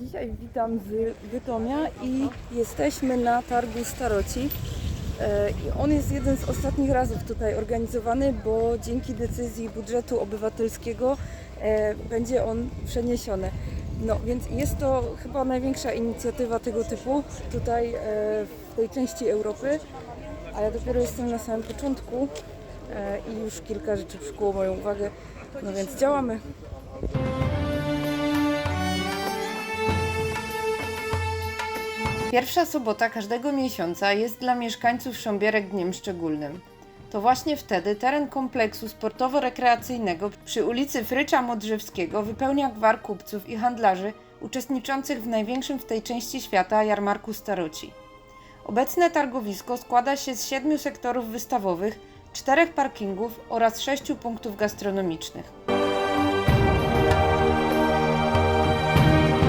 Dzisiaj witam z Bytomia i jesteśmy na targu Staroci. E, I on jest jeden z ostatnich razów tutaj organizowany, bo dzięki decyzji budżetu obywatelskiego e, będzie on przeniesiony. No więc jest to chyba największa inicjatywa tego typu tutaj e, w tej części Europy, a ja dopiero jestem na samym początku i już kilka rzeczy przykuło moją uwagę. No więc działamy. Pierwsza sobota każdego miesiąca jest dla mieszkańców Sząbierek dniem szczególnym. To właśnie wtedy teren kompleksu sportowo-rekreacyjnego przy ulicy Frycza Modrzewskiego wypełnia gwar kupców i handlarzy uczestniczących w największym w tej części świata jarmarku staroci. Obecne targowisko składa się z siedmiu sektorów wystawowych, czterech parkingów oraz sześciu punktów gastronomicznych.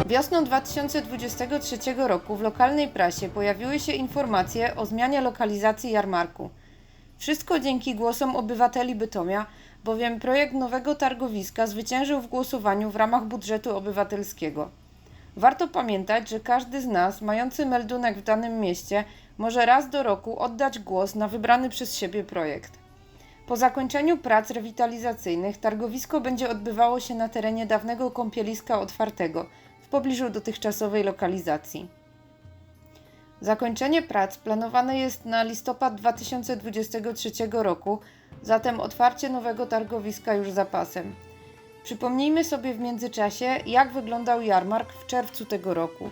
Wiosną 2023 roku w lokalnej prasie pojawiły się informacje o zmianie lokalizacji jarmarku. Wszystko dzięki głosom obywateli Bytomia, bowiem projekt nowego targowiska zwyciężył w głosowaniu w ramach budżetu obywatelskiego. Warto pamiętać, że każdy z nas mający meldunek w danym mieście może raz do roku oddać głos na wybrany przez siebie projekt. Po zakończeniu prac rewitalizacyjnych targowisko będzie odbywało się na terenie dawnego kąpieliska otwartego w pobliżu dotychczasowej lokalizacji. Zakończenie prac planowane jest na listopad 2023 roku, zatem otwarcie nowego targowiska już za pasem. Przypomnijmy sobie w międzyczasie, jak wyglądał jarmark w czerwcu tego roku.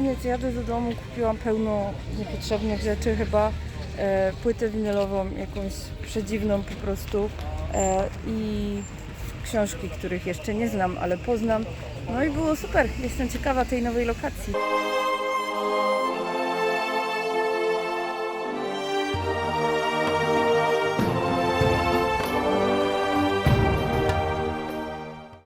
Koniec, jadę do domu, kupiłam pełno niepotrzebnych rzeczy, chyba e, płytę winylową, jakąś przedziwną po prostu e, i książki, których jeszcze nie znam, ale poznam. No i było super, jestem ciekawa tej nowej lokacji.